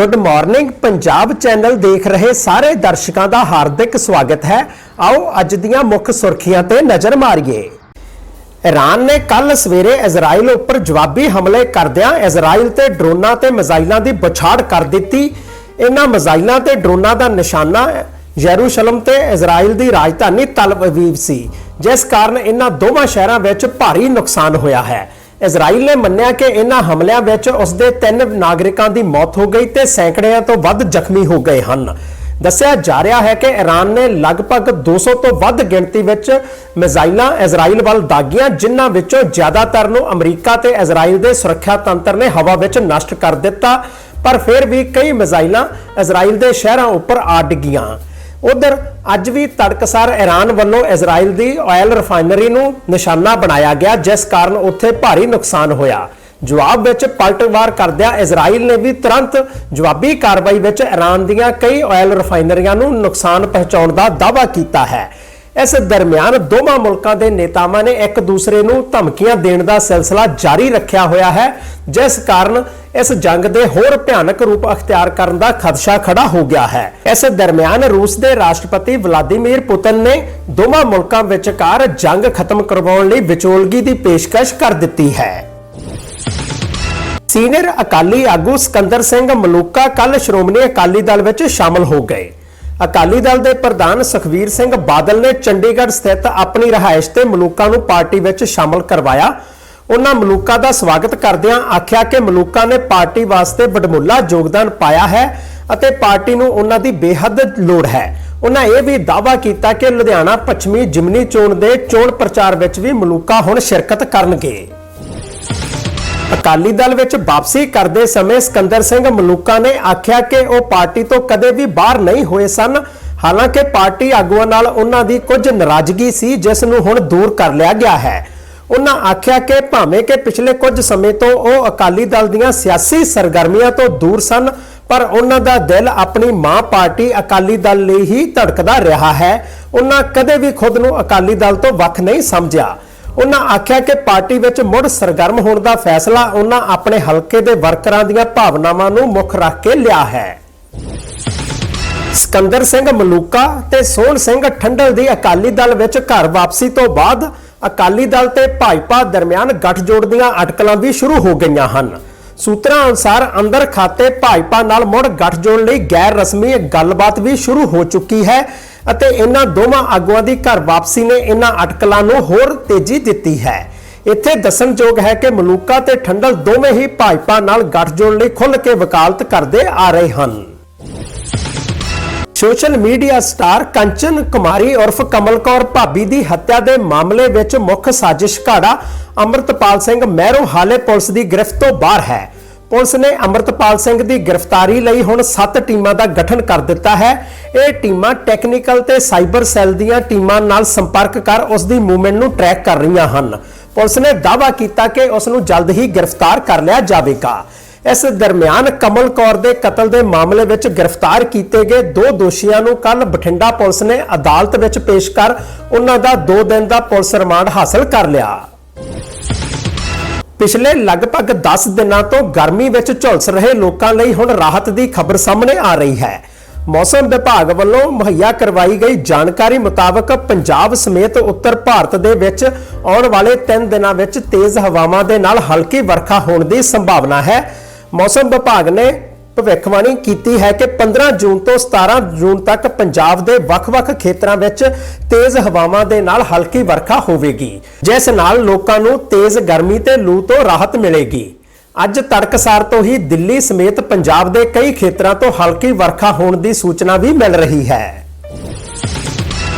Good morning Punjab channel ਦੇਖ ਰਹੇ ਸਾਰੇ ਦਰਸ਼ਕਾਂ ਦਾ ਹਾਰਦਿਕ ਸਵਾਗਤ ਹੈ। ਆਓ ਅੱਜ ਦੀਆਂ ਮੁੱਖ ਸੁਰਖੀਆਂ ਤੇ ਨਜ਼ਰ ਮਾਰੀਏ। ਈਰਾਨ ਨੇ ਕੱਲ ਸਵੇਰੇ ਇਜ਼ਰਾਈਲ ਉੱਪਰ ਜਵਾਬੀ ਹਮਲੇ ਕਰਦਿਆਂ ਇਜ਼ਰਾਈਲ ਤੇ ਡਰੋਨਾਂ ਤੇ ਮਿਜ਼ਾਈਲਾਂ ਦੀ ਬੁਛਾੜ ਕਰ ਦਿੱਤੀ। ਇਹਨਾਂ ਮਿਜ਼ਾਈਲਾਂ ਤੇ ਡਰੋਨਾਂ ਦਾ ਨਿਸ਼ਾਨਾ ਯਰੂਸ਼ਲਮ ਤੇ ਇਜ਼ਰਾਈਲ ਦੀ ਰਾਜਧਾਨੀ ਤਲ ਅਵੀਵ ਸੀ, ਜਿਸ ਕਾਰਨ ਇਹਨਾਂ ਦੋਵਾਂ ਸ਼ਹਿਰਾਂ ਵਿੱਚ ਭਾਰੀ ਨੁਕਸਾਨ ਹੋਇਆ ਹੈ। ਇਜ਼ਰਾਈਲ ਨੇ ਮੰਨਿਆ ਕਿ ਇਹਨਾਂ ਹਮਲਿਆਂ ਵਿੱਚ ਉਸਦੇ ਤਿੰਨ ਨਾਗਰਿਕਾਂ ਦੀ ਮੌਤ ਹੋ ਗਈ ਤੇ ਸੈਂਕੜਿਆਂ ਤੋਂ ਵੱਧ ਜ਼ਖਮੀ ਹੋ ਗਏ ਹਨ। ਦੱਸਿਆ ਜਾ ਰਿਹਾ ਹੈ ਕਿ ਈਰਾਨ ਨੇ ਲਗਭਗ 200 ਤੋਂ ਵੱਧ ਗਿਣਤੀ ਵਿੱਚ ਮਿਜ਼ਾਈਲਾਂ ਇਜ਼ਰਾਈਲ ਵੱਲ ਦਾਗੀਆਂ, ਜਿਨ੍ਹਾਂ ਵਿੱਚੋਂ ਜ਼ਿਆਦਾਤਰ ਨੂੰ ਅਮਰੀਕਾ ਤੇ ਇਜ਼ਰਾਈਲ ਦੇ ਸੁਰੱਖਿਆ ਤੰਤਰ ਨੇ ਹਵਾ ਵਿੱਚ ਨਸ਼ਟ ਕਰ ਦਿੱਤਾ, ਪਰ ਫਿਰ ਵੀ ਕਈ ਮਿਜ਼ਾਈਲਾਂ ਇਜ਼ਰਾਈਲ ਦੇ ਸ਼ਹਿਰਾਂ ਉੱਪਰ ਆ ਡਿੱਗੀਆਂ। ਉਧਰ ਅੱਜ ਵੀ ਤੜਕਸਾਰ ਈਰਾਨ ਵੱਲੋਂ ਇਜ਼ਰਾਈਲ ਦੀ ਆਇਲ ਰਿਫਾਈਨਰੀ ਨੂੰ ਨਿਸ਼ਾਨਾ ਬਣਾਇਆ ਗਿਆ, ਜਿਸ ਕਾਰਨ ਉੱਥੇ ਭਾਰੀ ਨੁਕਸਾਨ ਹੋਇਆ। ਜਵਾਬ ਵਿੱਚ ਪਲਟਵਾਰ ਕਰਦਿਆਂ ਇਜ਼ਰਾਈਲ ਨੇ ਵੀ ਤੁਰੰਤ ਜਵਾਬੀ ਕਾਰਵਾਈ ਵਿੱਚ ਈਰਾਨ ਦੀਆਂ ਕਈ ਆਇਲ ਰਿਫਾਈਨਰੀਆਂ ਨੂੰ ਨੁਕਸਾਨ ਪਹੁੰਚਾਉਣ ਦਾ ਦਾਅਵਾ ਕੀਤਾ ਹੈ। ਇਸ ਦਰਮਿਆਨ ਦੋਵਾਂ ਮੁਲਕਾਂ ਦੇ ਨੇਤਾਵਾਂ ਨੇ ਇੱਕ ਦੂਸਰੇ ਨੂੰ ਧਮਕੀਆਂ ਦੇਣ ਦਾ ਸਿਲਸਿਲਾ ਜਾਰੀ ਰੱਖਿਆ ਹੋਇਆ ਹੈ, ਜਿਸ ਕਾਰਨ ਇਸ ਜੰਗ ਦੇ ਹੋਰ ਭਿਆਨਕ ਰੂਪ ਅਖਤਿਆਰ ਕਰਨ ਦਾ ਖਦਸ਼ਾ ਖੜਾ ਹੋ ਗਿਆ ਹੈ। ਇਸ ਦਰਮਿਆਨ ਰੂਸ ਦੇ ਰਾਸ਼ਟਰਪਤੀ ਵਲਾਦੀਮੀਰ ਪੁਤਨ ਨੇ ਦੋਵਾਂ ਮੁਲਕਾਂ ਵਿਚਕਾਰ ਜੰਗ ਖਤਮ ਕਰਵਾਉਣ ਲਈ ਵਿਚੋਲਗੀ ਦੀ ਪੇਸ਼ਕਸ਼ ਕਰ ਦਿੱਤੀ ਹੈ। ਸੀਨੀਅਰ ਅਕਾਲੀ ਆਗੂ ਸਕੰਦਰ ਸਿੰਘ ਮਲੂਕਾ ਕੱਲ ਸ਼੍ਰੋਮਣੀ ਅਕਾਲੀ ਦਲ ਵਿੱਚ ਸ਼ਾਮਲ ਹੋ ਗਏ। ਅਕਾਲੀ ਦਲ ਦੇ ਪ੍ਰਧਾਨ ਸੁਖਵੀਰ ਸਿੰਘ ਬਾਦਲ ਨੇ ਚੰਡੀਗੜ੍ਹ ਸਥਿਤ ਆਪਣੀ ਰਹਾਇਸ਼ ਤੇ ਮਲੂਕਾ ਨੂੰ ਪਾਰਟੀ ਵਿੱਚ ਸ਼ਾਮਲ ਕਰਵਾਇਆ। ਉਹਨਾਂ ਮਲੂਕਾ ਦਾ ਸਵਾਗਤ ਕਰਦਿਆਂ ਆਖਿਆ ਕਿ ਮਲੂਕਾ ਨੇ ਪਾਰਟੀ ਵਾਸਤੇ ਵਡਮੁੱਲਾ ਯੋਗਦਾਨ ਪਾਇਆ ਹੈ ਅਤੇ ਪਾਰਟੀ ਨੂੰ ਉਹਨਾਂ ਦੀ ਬੇਹੱਦ ਲੋੜ ਹੈ। ਉਹਨਾਂ ਇਹ ਵੀ ਦਾਅਵਾ ਕੀਤਾ ਕਿ ਲੁਧਿਆਣਾ ਪੱਛਮੀ ਜਿਮਨੀ ਚੋਣ ਦੇ ਚੋਣ ਪ੍ਰਚਾਰ ਵਿੱਚ ਵੀ ਮਲੂਕਾ ਹੁਣ ਸ਼ਿਰਕਤ ਕਰਨਗੇ। ਅਕਾਲੀ ਦਲ ਵਿੱਚ ਵਾਪਸੀ ਕਰਦੇ ਸਮੇਂ ਸਿਕੰਦਰ ਸਿੰਘ ਮਲੂਕਾ ਨੇ ਆਖਿਆ ਕਿ ਉਹ ਪਾਰਟੀ ਤੋਂ ਕਦੇ ਵੀ ਬਾਹਰ ਨਹੀਂ ਹੋਏ ਸਨ। ਹਾਲਾਂਕਿ ਪਾਰਟੀ ਆਗੂਆਂ ਨਾਲ ਉਹਨਾਂ ਦੀ ਕੁਝ ਨਾਰਾਜ਼ਗੀ ਸੀ, ਜਿਸ ਨੂੰ ਹੁਣ ਦੂਰ ਕਰ ਲਿਆ ਗਿਆ ਹੈ। ਉਹਨਾਂ ਆਖਿਆ ਕਿ ਭਾਵੇਂ ਕਿ ਪਿਛਲੇ ਕੁਝ ਸਮੇਂ ਤੋਂ ਉਹ ਅਕਾਲੀ ਦਲ ਦੀਆਂ ਸਿਆਸੀ ਸਰਗਰਮੀਆਂ ਤੋਂ ਦੂਰ ਸਨ, ਪਰ ਉਹਨਾਂ ਦਾ ਦਿਲ ਆਪਣੀ ਮਾਂ ਪਾਰਟੀ ਅਕਾਲੀ ਦਲ ਲਈ ਹੀ ਧੜਕਦਾ ਰਿਹਾ ਹੈ। ਉਹਨਾਂ ਕਦੇ ਵੀ ਖੁਦ ਨੂੰ ਅਕਾਲੀ ਦਲ ਤੋਂ ਵੱਖ ਨਹੀਂ ਸਮਝਿਆ। ਉਹਨਾਂ ਆਖਿਆ ਕਿ ਪਾਰਟੀ ਵਿੱਚ ਮੁੜ ਸਰਗਰਮ ਹੋਣ ਦਾ ਫੈਸਲਾ ਉਹਨਾਂ ਆਪਣੇ ਹਲਕੇ ਦੇ ਵਰਕਰਾਂ ਦੀਆਂ ਭਾਵਨਾਵਾਂ ਨੂੰ ਮੁੱਖ ਰੱਖ ਕੇ ਲਿਆ ਹੈ। ਸਕੰਦਰ ਸਿੰਘ ਮਲੂਕਾ ਤੇ ਸੋਹਣ ਸਿੰਘ ਠੰਡਲ ਦੀ ਅਕਾਲੀ ਦਲ ਵਿੱਚ ਘਰ ਵਾਪਸੀ ਤੋਂ ਬਾਅਦ ਅਕਾਲੀ ਦਲ ਤੇ ਭਾਜਪਾ ਦਰਮਿਆਨ ਗੱਠਜੋੜ ਦੀਆਂ ਅਟਕਲਾਂ ਵੀ ਸ਼ੁਰੂ ਹੋ ਗਈਆਂ ਹਨ। ਸੂਤਰਾਂ ਅਨੁਸਾਰ ਅੰਦਰ ਖਾਤੇ ਭਾਜਪਾ ਨਾਲ ਮੁੜ ਗੱਠਜੋੜ ਲਈ ਗੈਰ ਰਸਮੀ ਗੱਲਬਾਤ ਵੀ ਸ਼ੁਰੂ ਹੋ ਚੁੱਕੀ ਹੈ ਅਤੇ ਇਹਨਾਂ ਦੋਵਾਂ ਆਗੂਆਂ ਦੀ ਘਰ ਵਾਪਸੀ ਨੇ ਇਹਨਾਂ ਅਟਕਲਾਂ ਨੂੰ ਹੋਰ ਤੇਜ਼ੀ ਦਿੱਤੀ ਹੈ। ਇੱਥੇ ਦੱਸਣਯੋਗ ਹੈ ਕਿ ਮਲੂਕਾ ਤੇ ਠੰਡਲ ਦੋਵੇਂ ਹੀ ਭਾਜਪਾ ਨਾਲ ਗੱਠਜੋੜ ਲਈ ਖੁੱਲ੍ਹ ਕੇ ਵਕਾਲਤ ਕਰਦੇ ਆ ਰਹੇ ਹਨ। Social media star Kanchan Kumari ਉਰਫ ਕਮਲ ਕੌਰ ਭਾਬੀ ਦੀ ਹੱਤਿਆ ਦੇ ਮਾਮਲੇ ਵਿੱਚ ਮੁੱਖ ਸਾਜ਼ਿਸ਼ ਘਾੜਾ ਅੰਮ੍ਰਿਤਪਾਲ ਸਿੰਘ ਮਹਿਰੋਂ ਹਾਲੇ ਪੁਲਿਸ ਦੀ ਗ੍ਰਿਫਤ ਤੋਂ ਬਾਹਰ ਹੈ। ਪੁਲਿਸ ਨੇ ਅੰਮ੍ਰਿਤਪਾਲ ਸਿੰਘ ਦੀ ਗ੍ਰਿਫਤਾਰੀ ਲਈ ਹੁਣ 7 ਟੀਮਾਂ ਦਾ ਗਠਨ ਕਰ ਦਿੱਤਾ ਹੈ। ਇਹ ਟੀਮਾਂ ਟੈਕਨੀਕਲ ਤੇ ਸਾਈਬਰ ਸੈੱਲ ਦੀਆਂ ਟੀਮਾਂ ਨਾਲ ਸੰਪਰਕ ਕਰ ਉਸ ਦੀ ਮੂਵਮੈਂਟ ਨੂੰ ਟਰੈਕ ਕਰ ਰਹੀਆਂ ਹਨ। ਪੁਲਿਸ ਨੇ ਦਾਅਵਾ ਕੀਤਾ ਕਿ ਉਸ ਨੂੰ ਜਲਦ ਹੀ ਗ੍ਰਿਫਤਾਰ ਕਰ ਲਿਆ ਜਾਵੇਗਾ। ਇਸ ਦਰਮਿਆਨ ਕਮਲ ਕੌਰ ਦੇ ਕਤਲ ਦੇ ਮਾਮਲੇ ਵਿੱਚ ਗ੍ਰਿਫਤਾਰ ਕੀਤੇ ਗਏ ਦੋ ਦੋਸ਼ੀਆਂ ਨੂੰ ਕੱਲ ਬਠਿੰਡਾ ਪੁਲਿਸ ਨੇ ਅਦਾਲਤ ਵਿੱਚ ਪੇਸ਼ ਕਰ ਉਹਨਾਂ ਦਾ 2 ਦਿਨ ਦਾ ਪੁਲਿਸ ਰਿਮਾਂਡ ਹਾਸਲ ਕਰ ਲਿਆ। ਪਿਛਲੇ ਲਗਭਗ 10 ਦਿਨਾਂ ਤੋਂ ਗਰਮੀ ਵਿੱਚ ਝੁਲਸ ਰਹੇ ਲੋਕਾਂ ਲਈ ਹੁਣ ਰਾਹਤ ਦੀ ਖਬਰ ਸਾਹਮਣੇ ਆ ਰਹੀ ਹੈ। ਮੌਸਮ ਵਿਭਾਗ ਵੱਲੋਂ ਮੁਹੱਈਆ ਕਰਵਾਈ ਗਈ ਜਾਣਕਾਰੀ ਮੁਤਾਬਕ ਪੰਜਾਬ ਸਮੇਤ ਉੱਤਰ ਭਾਰਤ ਦੇ ਵਿੱਚ ਆਉਣ ਵਾਲੇ 3 ਦਿਨਾਂ ਵਿੱਚ ਤੇਜ਼ ਹਵਾਵਾਂ ਦੇ ਨਾਲ ਹਲਕੀ ਵਰਖਾ ਹੋਣ ਦੀ ਸੰਭਾਵਨਾ ਹੈ। ਮੌਸਮ ਵਿਭਾਗ ਨੇ ਭਵਿੱਖਬਾਣੀ ਕੀਤੀ ਹੈ ਕਿ 15 ਜੂਨ ਤੋਂ 17 ਜੂਨ ਤੱਕ ਪੰਜਾਬ ਦੇ ਵੱਖ-ਵੱਖ ਖੇਤਰਾਂ ਵਿੱਚ ਤੇਜ਼ ਹਵਾਵਾਂ ਦੇ ਨਾਲ ਹਲਕੀ ਵਰਖਾ ਹੋਵੇਗੀ, ਜਿਸ ਨਾਲ ਲੋਕਾਂ ਨੂੰ ਤੇਜ਼ ਗਰਮੀ ਤੇ ਲੂ ਤੋਂ ਰਾਹਤ ਮਿਲੇਗੀ। ਅੱਜ ਤੜਕਸਾਰ ਤੋਂ ਹੀ ਦਿੱਲੀ ਸਮੇਤ ਪੰਜਾਬ ਦੇ ਕਈ ਖੇਤਰਾਂ ਤੋਂ ਹਲਕੀ ਵਰਖਾ ਹੋਣ ਦੀ ਸੂਚਨਾ ਵੀ ਮਿਲ ਰਹੀ ਹੈ।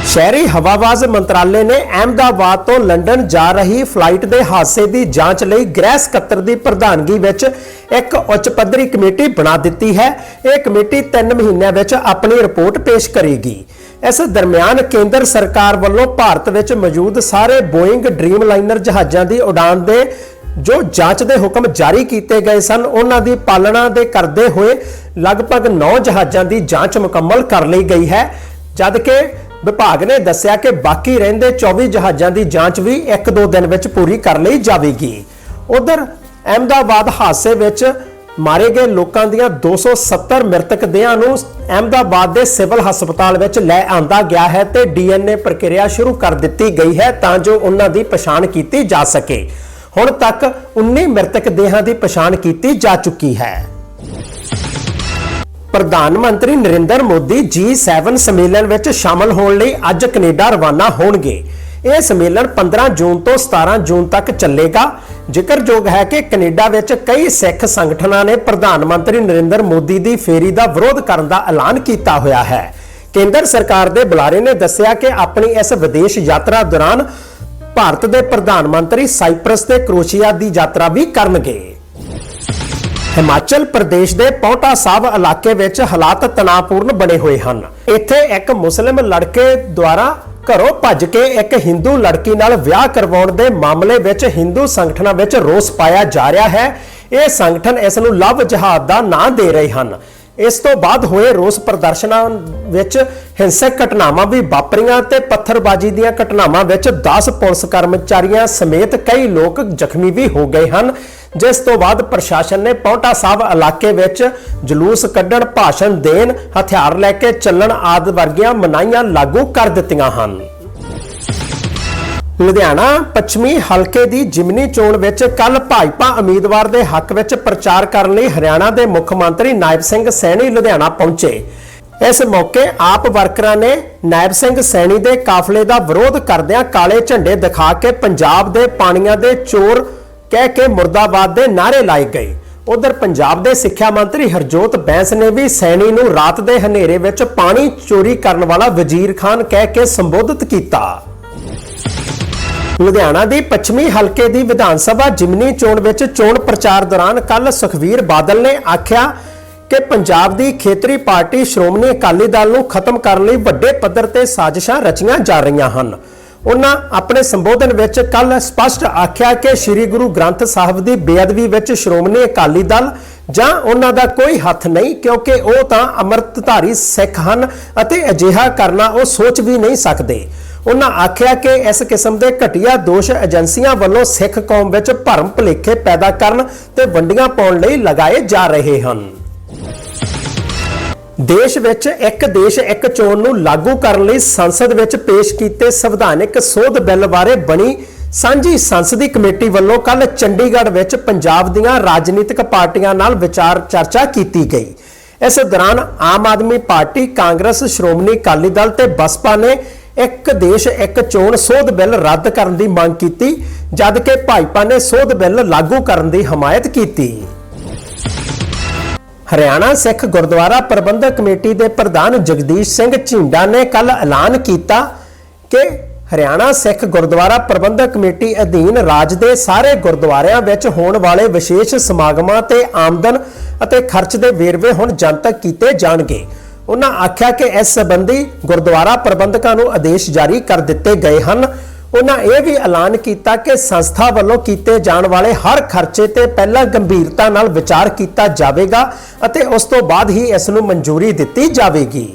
ਸ਼ਹਿਰੀ ਹਵਾਬਾਜ਼ ਮੰਤਰਾਲੇ ਨੇ ਅਹਿਮਦਾਬਾਦ ਤੋਂ ਲੰਡਨ ਜਾ ਰਹੀ ਫਲਾਈਟ ਦੇ ਹਾਦਸੇ ਦੀ ਜਾਂਚ ਲਈ ਗ੍ਰਹਿ ਸਕੱਤਰ ਦੀ ਪ੍ਰਧਾਨਗੀ ਵਿੱਚ ਇੱਕ ਉੱਚ ਪੱਧਰੀ ਕਮੇਟੀ ਬਣਾ ਦਿੱਤੀ ਹੈ। ਇਹ ਕਮੇਟੀ 3 ਮਹੀਨਿਆਂ ਵਿੱਚ ਆਪਣੀ ਰਿਪੋਰਟ ਪੇਸ਼ ਕਰੇਗੀ। ਇਸ ਦਰਮਿਆਨ ਕੇਂਦਰ ਸਰਕਾਰ ਵੱਲੋਂ ਭਾਰਤ ਵਿੱਚ ਮੌਜੂਦ ਸਾਰੇ ਬੋਇੰਗ ਡ੍ਰੀਮਲਾਈਨਰ ਜਹਾਜ਼ਾਂ ਦੀ ਉਡਾਨ ਦੇ ਜੋ ਜਾਂਚ ਦੇ ਹੁਕਮ ਜਾਰੀ ਕੀਤੇ ਗਏ ਸਨ, ਉਹਨਾਂ ਦੀ ਪਾਲਣਾ ਦੇ ਕਰਦੇ ਹੋਏ ਲਗਭਗ 9 ਜਹਾਜ਼ਾਂ ਦੀ ਜਾਂਚ ਮੁਕੰਮਲ ਕਰ ਲਈ ਗਈ ਹੈ। ਜਦਕਿ ਵਿਭਾਗ ਨੇ ਦੱਸਿਆ ਕਿ ਬਾਕੀ ਰਹਿੰਦੇ 24 ਜਹਾਜ਼ਾਂ ਦੀ ਜਾਂਚ ਵੀ 1-2 ਦਿਨ ਵਿੱਚ ਪੂਰੀ ਕਰ ਲਈ ਜਾਵੇਗੀ। ਉਧਰ ਅਹਿਮਦਾਬਾਦ ਹਾਦਸੇ ਵਿੱਚ ਮਾਰੇ ਗਏ ਲੋਕਾਂ ਦੀਆਂ 270 ਮ੍ਰਿਤਕ ਦੇਹਾਂ ਨੂੰ ਅਹਿਮਦਾਬਾਦ ਦੇ ਸਿਵਲ ਹਸਪਤਾਲ ਵਿੱਚ ਲੈ ਆਂਦਾ ਗਿਆ ਹੈ ਤੇ ਡੀਐਨਏ ਪ੍ਰਕਿਰਿਆ ਸ਼ੁਰੂ ਕਰ ਦਿੱਤੀ ਗਈ ਹੈ ਤਾਂ ਜੋ ਉਹਨਾਂ ਦੀ ਪਛਾਣ ਕੀਤੀ ਜਾ ਸਕੇ। ਹੁਣ ਤੱਕ 19 ਮ੍ਰਿਤਕ ਦੇਹਾਂ ਦੀ ਪਛਾਣ ਕੀਤੀ ਜਾ ਚੁੱਕੀ ਹੈ। ਪ੍ਰਧਾਨ ਮੰਤਰੀ ਨਰਿੰਦਰ ਮੋਦੀ G7 ਸੰਮੇਲਨ ਵਿੱਚ ਸ਼ਾਮਲ ਹੋਣ ਲਈ ਅੱਜ ਕੈਨੇਡਾ ਰਵਾਨਾ ਹੋਣਗੇ। ਇਹ ਸੰਮੇਲਨ 15 ਜੂਨ ਤੋਂ 17 ਜੂਨ ਤੱਕ ਚੱਲੇਗਾ। ਜ਼ਿਕਰਯੋਗ ਹੈ ਕਿ ਕੈਨੇਡਾ ਵਿੱਚ ਕਈ ਸਿੱਖ ਸੰਗਠਨਾਂ ਨੇ ਪ੍ਰਧਾਨ ਮੰਤਰੀ ਨਰਿੰਦਰ ਮੋਦੀ ਦੀ ਫੇਰੀ ਦਾ ਵਿਰੋਧ ਕਰਨ ਦਾ ਐਲਾਨ ਕੀਤਾ ਹੋਇਆ ਹੈ। ਕੇਂਦਰ ਸਰਕਾਰ ਦੇ ਬੁਲਾਰੇ ਨੇ ਦੱਸਿਆ ਕਿ ਆਪਣੀ ਇਸ ਵਿਦੇਸ਼ ਯਾਤਰਾ ਦੌਰਾਨ ਭਾਰਤ ਦੇ ਪ੍ਰਧਾਨ ਮੰਤਰੀ ਸਾਈਪ੍ਰਸ ਤੇ ਕਰੋਸ਼ੀਆ ਦੀ ਯਾਤਰਾ ਵੀ ਕਰਨਗੇ। ਹਿਮਾਚਲ ਪ੍ਰਦੇਸ਼ ਦੇ ਪੌਂਟਾ ਸਾਹਿਬ ਇਲਾਕੇ ਵਿੱਚ ਹਾਲਾਤ ਤਣਾਅਪੂਰਨ ਬਣੇ ਹੋਏ ਹਨ। ਇੱਥੇ ਇੱਕ ਮੁਸਲਿਮ ਲੜਕੇ ਦੁਆਰਾ ਘਰੋਂ ਭੱਜ ਕੇ ਇੱਕ ਹਿੰਦੂ ਲੜਕੀ ਨਾਲ ਵਿਆਹ ਕਰਵਾਉਣ ਦੇ ਮਾਮਲੇ ਵਿੱਚ ਹਿੰਦੂ ਸੰਗਠਨਾਂ ਵਿੱਚ ਰੋਸ ਪਾਇਆ ਜਾ ਰਿਹਾ ਹੈ। ਇਹ ਸੰਗਠਨ ਇਸ ਨੂੰ ਲਵ ਜਹਾਦ ਦਾ ਨਾਂ ਦੇ ਰਹੇ ਹਨ। ਇਸ ਤੋਂ ਬਾਅਦ ਹੋਏ ਰੋਸ ਪ੍ਰਦਰਸ਼ਨਾਂ ਵਿੱਚ ਹਿੰਸਕ ਘਟਨਾਵਾਂ ਵੀ ਵਾਪਰੀਆਂ ਤੇ ਪੱਥਰਬਾਜ਼ੀ ਦੀਆਂ ਘਟਨਾਵਾਂ ਵਿੱਚ 10 ਪੁਲਿਸ ਕਰਮਚਾਰੀਆਂ ਸਮੇਤ ਕਈ ਲੋਕ ਜ਼ਖਮੀ ਵੀ ਹੋ ਗਏ ਹਨ। ਜਿਸ ਤੋਂ ਬਾਅਦ ਪ੍ਰਸ਼ਾਸਨ ਨੇ ਪੌਂਟਾ ਸਾਹਿਬ ਇਲਾਕੇ ਵਿੱਚ ਜਲੂਸ ਕੱਢਣ, ਭਾਸ਼ਣ ਦੇਣ, ਹਥਿਆਰ ਲੈ ਕੇ ਚੱਲਣ ਆਦਿ ਵਰਗੀਆਂ ਮਨਾਹੀਆਂ ਲਾਗੂ ਕਰ ਦਿੱਤੀਆਂ ਹਨ। ਲੁਧਿਆਣਾ ਪੱਛਮੀ ਹਲਕੇ ਦੀ ਜਿਮਨੀ ਚੋਣ ਵਿੱਚ ਕੱਲ ਭਾਜਪਾ ਉਮੀਦਵਾਰ ਦੇ ਹੱਕ ਵਿੱਚ ਪ੍ਰਚਾਰ ਕਰਨ ਲਈ ਹਰਿਆਣਾ ਦੇ ਮੁੱਖ ਮੰਤਰੀ ਨਾਇਬ ਸਿੰਘ ਸੈਣੀ ਲੁਧਿਆਣਾ ਪਹੁੰਚੇ। ਇਸ ਮੌਕੇ ਆਪ ਵਰਕਰਾਂ ਨੇ ਨਾਇਬ ਸਿੰਘ ਸੈਣੀ ਦੇ ਕਾਫਲੇ ਦਾ ਵਿਰੋਧ ਕਰਦਿਆਂ ਕਾਲੇ ਝੰਡੇ ਦਿਖਾ ਕੇ ਪੰਜਾਬ ਦੇ ਪਾਣੀਆਂ ਦੇ ਚੋਰ ਕਹਿ ਕੇ ਮੁਰਦਾਬਾਦ ਦੇ ਨਾਅਰੇ ਲਾਏ ਗਏ। ਉਧਰ ਪੰਜਾਬ ਦੇ ਸਿੱਖਿਆ ਮੰਤਰੀ ਹਰਜੋਤ ਬੈਂਸ ਨੇ ਵੀ ਸੈਣੀ ਨੂੰ ਰਾਤ ਦੇ ਹਨੇਰੇ ਵਿੱਚ ਪਾਣੀ ਚੋਰੀ ਕਰਨ ਵਾਲਾ ਵਜ਼ੀਰ ਖਾਨ ਕਹਿ ਕੇ ਸੰਬੋਧਿਤ ਕੀਤਾ। ਲੁਧਿਆਣਾ ਦੀ ਪੱਛਮੀ ਹਲਕੇ ਦੀ ਵਿਧਾਨ ਸਭਾ ਜਿਮਨੀ ਚੋਣ ਵਿੱਚ ਚੋਣ ਪ੍ਰਚਾਰ ਦੌਰਾਨ ਕੱਲ ਸੁਖਵੀਰ ਬਾਦਲ ਨੇ ਆਖਿਆ ਕਿ ਪੰਜਾਬ ਦੀ ਖੇਤਰੀ ਪਾਰਟੀ ਸ਼੍ਰੋਮਣੀ ਅਕਾਲੀ ਦਲ ਨੂੰ ਖਤਮ ਕਰਨ ਲਈ ਵੱਡੇ ਪੱਧਰ ਤੇ ਸਾਜ਼ਿਸ਼ਾਂ ਰਚੀਆਂ ਜਾ ਰਹੀਆਂ ਹਨ। ਉਹਨਾਂ ਆਪਣੇ ਸੰਬੋਧਨ ਵਿੱਚ ਕੱਲ ਸਪਸ਼ਟ ਆਖਿਆ ਕਿ ਸ੍ਰੀ ਗੁਰੂ ਗ੍ਰੰਥ ਸਾਹਿਬ ਦੀ ਬੇਅਦਬੀ ਵਿੱਚ ਸ਼੍ਰੋਮਣੀ ਅਕਾਲੀ ਦਲ ਜਾਂ ਉਹਨਾਂ ਦਾ ਕੋਈ ਹੱਥ ਨਹੀਂ, ਕਿਉਂਕਿ ਉਹ ਤਾਂ ਅੰਮ੍ਰਿਤਧਾਰੀ ਸਿੱਖ ਹਨ ਅਤੇ ਅਜਿਹਾ ਕਰਨਾ ਉਹ ਸੋਚ ਵੀ ਨਹੀਂ ਸਕਦੇ। ਉਹਨਾਂ ਆਖਿਆ ਕਿ ਇਸ ਕਿਸਮ ਦੇ ਘਟੀਆ ਦੋਸ਼ ਏਜੰਸੀਆਂ ਵੱਲੋਂ ਸਿੱਖ ਕੌਮ ਵਿੱਚ ਭਰਮ ਭੁਲੇਖੇ ਪੈਦਾ ਕਰਨ ਤੇ ਵੰਡੀਆਂ ਪਾਉਣ ਲਈ ਲਗਾਏ ਜਾ ਰਹੇ ਹਨ। ਦੇਸ਼ ਵਿੱਚ ਇੱਕ ਦੇਸ਼, ਇੱਕ ਚੋਣ ਨੂੰ ਲਾਗੂ ਕਰਨ ਲਈ ਸੰਸਦ ਵਿੱਚ ਪੇਸ਼ ਕੀਤੇ ਸੰਵਿਧਾਨਿਕ ਸੋਧ ਬਿੱਲ ਬਾਰੇ ਬਣੀ ਸਾਂਝੀ ਸੰਸਦੀ ਕਮੇਟੀ ਵੱਲੋਂ ਕੱਲ ਚੰਡੀਗੜ੍ਹ ਵਿੱਚ ਪੰਜਾਬ ਦੀਆਂ ਰਾਜਨੀਤਿਕ ਪਾਰਟੀਆਂ ਨਾਲ ਵਿਚਾਰ ਚਰਚਾ ਕੀਤੀ ਗਈ। ਇਸ ਦੌਰਾਨ ਆਮ ਆਦਮੀ ਪਾਰਟੀ, ਕਾਂਗਰਸ, ਸ਼੍ਰੋਮਣੀ ਅਕਾਲੀ ਦਲ ਤੇ ਬਸਪਾ ਨੇ ਇੱਕ ਦੇਸ਼, ਇੱਕ ਚੋਣ ਸੋਧ ਬਿੱਲ ਰੱਦ ਕਰਨ ਦੀ ਮੰਗ ਕੀਤੀ ਜਦ ਕਿ ਭਾਜਪਾ ਨੇ ਸੋਧ ਬਿੱਲ ਲਾਗੂ ਕਰਨ ਦੀ ਹਮਾਇਤ ਕੀਤੀ। ਹਰਿਆਣਾ ਸਿੱਖ ਗੁਰਦੁਆਰਾ ਪ੍ਰਬੰਧਕ ਕਮੇਟੀ ਦੇ ਪ੍ਰਧਾਨ ਜਗਦੀਸ਼ ਸਿੰਘ ਝਿੰਡਾ ਨੇ ਕੱਲ ਐਲਾਨ ਕੀਤਾ ਕਿ ਹਰਿਆਣਾ ਸਿੱਖ ਗੁਰਦੁਆਰਾ ਪ੍ਰਬੰਧਕ ਕਮੇਟੀ ਅਧੀਨ ਰਾਜ ਦੇ ਸਾਰੇ ਗੁਰਦੁਆਰਿਆਂ ਵਿੱਚ ਹੋਣ ਵਾਲੇ ਵਿਸ਼ੇਸ਼ ਸਮਾਗਮਾਂ ਤੇ ਆਮਦਨ ਅਤੇ ਖਰਚ ਦੇ ਵੇਰਵੇ ਹੁਣ ਜਨਤਕ ਕੀਤੇ ਜਾਣਗੇ। ਉਹਨਾਂ ਆਖਿਆ ਕਿ ਇਸ ਸੰਬੰਧੀ ਗੁਰਦੁਆਰਾ ਪ੍ਰਬੰਧਕਾਂ ਨੂੰ ਆਦੇਸ਼ ਜਾਰੀ ਕਰ ਦਿੱਤੇ ਗਏ ਹਨ। ਉਹਨਾਂ ਇਹ ਵੀ ਐਲਾਨ ਕੀਤਾ ਕਿ ਸੰਸਥਾ ਵੱਲੋਂ ਕੀਤੇ ਜਾਣ ਵਾਲੇ ਹਰ ਖਰਚੇ ਤੇ ਪਹਿਲਾਂ ਗੰਭੀਰਤਾ ਨਾਲ ਵਿਚਾਰ ਕੀਤਾ ਜਾਵੇਗਾ ਅਤੇ ਉਸ ਤੋਂ ਬਾਅਦ ਹੀ ਇਸ ਨੂੰ ਮਨਜ਼ੂਰੀ ਦਿੱਤੀ ਜਾਵੇਗੀ।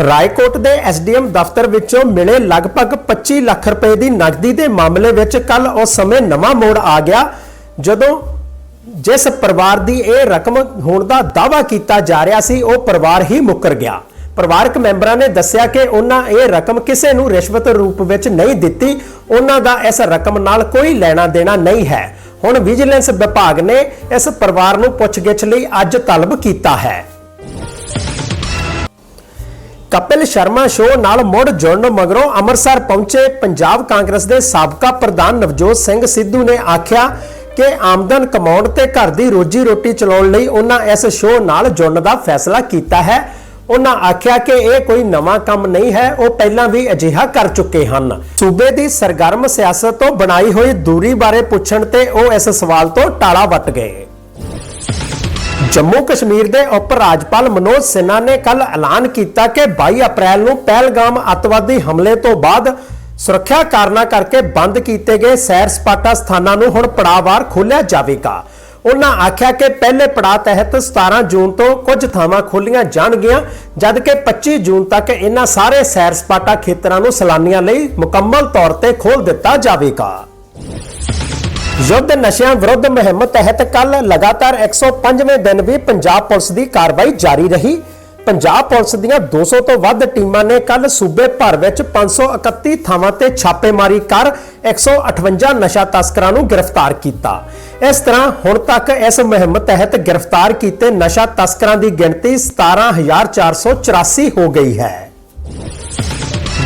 ਰਾਏਕੋਟ ਦੇ ਐਸਡੀਐਮ ਦਫ਼ਤਰ ਵਿੱਚੋਂ ਮਿਲੇ ਲਗਭਗ 25 ਲੱਖ ਰੁਪਏ ਦੀ ਨਕਦੀ ਦੇ ਮਾਮਲੇ ਵਿੱਚ ਕੱਲ ਉਸ ਸਮੇਂ ਨਵਾਂ ਮੋੜ ਆ ਗਿਆ, ਜਦੋਂ ਜਿਸ ਪਰਿਵਾਰ ਦੀ ਇਹ ਰਕਮ ਹੋਣ ਦਾ ਦਾਅਵਾ ਕੀਤਾ ਜਾ ਰਿਹਾ ਸੀ, ਉਹ ਪਰਿਵਾਰ ਹੀ ਮੁੱਕਰ ਗਿਆ। ਪਰਿਵਾਰਕ ਮੈਂਬਰਾਂ ਨੇ ਦੱਸਿਆ ਕਿ ਉਹਨਾਂ ਇਹ ਰਕਮ ਕਿਸੇ ਨੂੰ ਰਿਸ਼ਵਤ ਰੂਪ ਵਿੱਚ ਨਹੀਂ ਦਿੱਤੀ। ਉਹਨਾਂ ਦਾ ਇਸ ਰਕਮ ਨਾਲ ਕੋਈ ਲੈਣਾ ਦੇਣਾ ਨਹੀਂ ਹੈ। ਹੁਣ ਵਿਜੀਲੈਂਸ ਵਿਭਾਗ ਨੇ ਇਸ ਪਰਿਵਾਰ ਨੂੰ ਪੁੱਛਗਿੱਛ ਲਈ ਅੱਜ ਤਲਬ ਕੀਤਾ ਹੈ। ਕਪਿਲ ਸ਼ਰਮਾ ਸ਼ੋਅ ਨਾਲ ਮੁੜ ਜੁੜਨ ਮਗਰੋਂ ਅੰਮ੍ਰਿਤਸਰ ਪਹੁੰਚੇ ਪੰਜਾਬ ਕਾਂਗਰਸ ਦੇ ਸਾਬਕਾ ਪ੍ਰਧਾਨ ਨਵਜੋਤ ਸਿੰਘ ਸਿੱਧੂ ਨੇ ਆਖਿਆ ਕਿ ਆਮਦਨ ਕਮਾਉਣ ਤੇ ਘਰ ਦੀ ਰੋਜੀ ਰੋਟੀ ਚਲਾਉਣ ਲਈ ਉਹਨਾਂ ਇਸ ਸ਼ੋਅ ਨਾਲ ਜੁੜਨ ਦਾ ਫੈਸਲਾ ਕੀਤਾ ਹੈ। ਉਹਨਾਂ ਆਖਿਆ ਕਿ ਇਹ ਕੋਈ ਨਵਾਂ ਕੰਮ ਨਹੀਂ ਹੈ, ਉਹ ਪਹਿਲਾਂ ਵੀ ਅਜਿਹਾ ਕਰ ਚੁੱਕੇ ਹਨ। ਸੂਬੇ ਦੀ ਸਰਗਰਮ ਸਿਆਸਤ ਤੋਂ ਬਣਾਈ ਹੋਈ ਦੂਰੀ ਬਾਰੇ ਪੁੱਛਣ ਤੇ ਉਹ ਇਸ ਸਵਾਲ ਤੋਂ ਟਾਲਾ ਵੱਟ ਗਏ। ਜੰਮੂ ਕਸ਼ਮੀਰ ਦੇ ਉਪ ਰਾਜਪਾਲ ਮਨੋਜ ਸਿਨਹਾ ਨੇ ਕੱਲ ਐਲਾਨ ਕੀਤਾ ਕਿ 22 ਅਪ੍ਰੈਲ ਨੂੰ ਪਹਿਲਗਾਮ ਅੱਤਵਾਦੀ ਹਮਲੇ ਤੋਂ ਬਾਅਦ ਸੁਰੱਖਿਆ ਕਾਰਨਾਂ ਕਰਕੇ ਬੰਦ ਕੀਤੇ ਗਏ ਸੈਰ ਸਪਾਟਾ ਸਥਾਨਾਂ ਨੂੰ ਹੁਣ ਪੜਾਵਾਰ ਖੋਲ੍ਹਿਆ ਜਾਵੇਗਾ। ਉਹਨਾਂ ਆਖਿਆ ਕਿ ਪਹਿਲੇ ਪੜਾਅ ਤਹਿਤ 17 ਜੂਨ ਤੋਂ ਕੁਝ ਥਾਵਾਂ ਖੋਲੀਆਂ ਜਾਣਗੀਆਂ, ਜਦ ਕਿ 25 ਜੂਨ ਤੱਕ ਇਹਨਾਂ ਸਾਰੇ ਸੈਰ ਸਪਾਟਾ ਖੇਤਰਾਂ ਨੂੰ ਸੈਲਾਨੀਆਂ ਲਈ ਮੁਕੰਮਲ ਤੌਰ ਤੇ ਖੋਲ ਦਿੱਤਾ ਜਾਵੇਗਾ। ਯੁੱਧ ਨਸ਼ਿਆਂ ਵਿਰੁੱਧ ਮੁਹਿੰਮ ਤਹਿਤ ਕੱਲ ਲਗਾਤਾਰ 105ਵੇਂ ਦਿਨ ਵੀ ਪੰਜਾਬ ਪੁਲਿਸ ਦੀ ਕਾਰਵਾਈ ਜਾਰੀ ਰਹੀ। ਪੰਜਾਬ ਪੁਲਿਸ ਦੀਆਂ 200 ਤੋਂ ਵੱਧ ਟੀਮਾਂ ਨੇ ਕੱਲ ਸੂਬੇ ਭਰ ਵਿੱਚ 531 ਥਾਵਾਂ ਤੇ ਛਾਪੇਮਾਰੀ ਕਰ 158 ਨਸ਼ਾ ਤਸਕਰਾਂ ਨੂੰ ਗ੍ਰਿਫਤਾਰ ਕੀਤਾ। ਇਸ ਤਰ੍ਹਾਂ ਹੁਣ ਤੱਕ ਇਸ ਮੁਹਿੰਮ ਤਹਿਤ ਗ੍ਰਿਫਤਾਰ ਕੀਤੇ ਨਸ਼ਾ ਤਸਕਰਾਂ ਦੀ ਗਿਣਤੀ 17484 ਹੋ ਗਈ ਹੈ।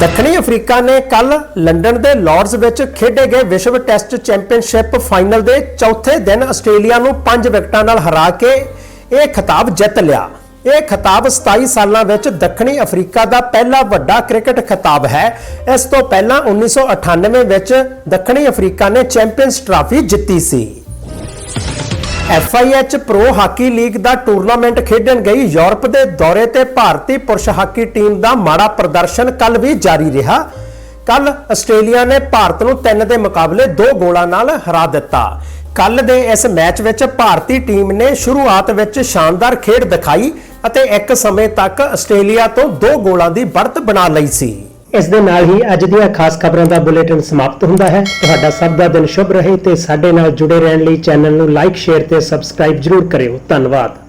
ਦੱਖਣੀ ਅਫਰੀਕਾ ਨੇ ਕੱਲ ਲੰਡਨ ਦੇ ਲਾਰਡਸ ਵਿੱਚ ਖੇਡੇ ਗਏ ਵਿਸ਼ਵ ਟੈਸਟ ਚੈਂਪੀਅਨਸ਼ਿਪ ਫਾਈਨਲ ਦੇ ਚੌਥੇ ਦਿਨ ਆਸਟ੍ਰੇਲੀਆ ਨੂੰ 5 ਵਿਕਟਾਂ ਨਾਲ ਹਰਾ ਕੇ ਇਹ ਖਿਤਾਬ ਜਿੱਤ ਲਿਆ। ਇਹ ਖਿਤਾਬ 27 ਸਾਲਾਂ ਵਿੱਚ ਦੱਖਣੀ ਅਫਰੀਕਾ ਦਾ ਪਹਿਲਾ ਵੱਡਾ ਕ੍ਰਿਕਟ ਖਿਤਾਬ ਹੈ। ਇਸ ਤੋਂ ਪਹਿਲਾਂ 1998 ਵਿੱਚ ਦੱਖਣੀ ਅਫਰੀਕਾ ਨੇ ਚੈਂਪੀਅਨਸ ਟਰਾਫੀ ਜਿੱਤੀ ਸੀ। FIH ਪ੍ਰੋ ਹਾਕੀ ਲੀਗ ਦਾ ਟੂਰਨਾਮੈਂਟ ਖੇਡਣ ਗਈ ਯੂਰਪ ਦੇ ਦੌਰੇ ਤੇ ਭਾਰਤੀ ਪੁਰਸ਼ ਹਾਕੀ ਟੀਮ ਦਾ ਮਾੜਾ ਪ੍ਰਦਰਸ਼ਨ ਕੱਲ ਵੀ ਜਾਰੀ ਰਿਹਾ। ਕੱਲ ਆਸਟ੍ਰੇਲੀਆ ਨੇ ਭਾਰਤ ਨੂੰ 3 ਦੇ ਮੁਕਾਬਲੇ 2 ਗੋਲਾਂ ਨਾਲ ਹਰਾ ਦਿੱਤਾ। ਕੱਲ ਦੇ ਇਸ ਮੈਚ ਵਿੱਚ ਭਾਰਤੀ ਟੀਮ ਨੇ ਸ਼ੁਰੂਆਤ ਵਿੱਚ ਸ਼ਾਨਦਾਰ ਖੇਡ ਦਿਖਾਈ ਅਤੇ ਇੱਕ ਸਮੇਂ ਤੱਕ ਆਸਟ੍ਰੇਲੀਆ ਤੋਂ ਦੋ ਗੋਲਾਂ ਦੀ ਵਰਤ ਬਣਾ ਲਈ ਸੀ। ਇਸ ਦੇ ਨਾਲ ਹੀ ਅੱਜ ਦੀਆਂ ਖਾਸ ਖਬਰਾਂ ਦਾ ਬੁਲੇਟਿਨ ਸਮਾਪਤ ਹੁੰਦਾ ਹੈ। ਤੁਹਾਡਾ ਸਭ ਦਾ ਦਿਨ ਸ਼ੁਭ ਰਹੇ ਤੇ ਸਾਡੇ ਨਾਲ ਜੁੜੇ ਰਹਿਣ ਲਈ ਚੈਨਲ ਨੂੰ ਲਾਈਕ, ਸ਼ੇਅਰ ਤੇ ਸਬਸਕ੍ਰਾਈਬ ਜ਼ਰੂਰ ਕਰਿਓ। ਧੰਨਵਾਦ।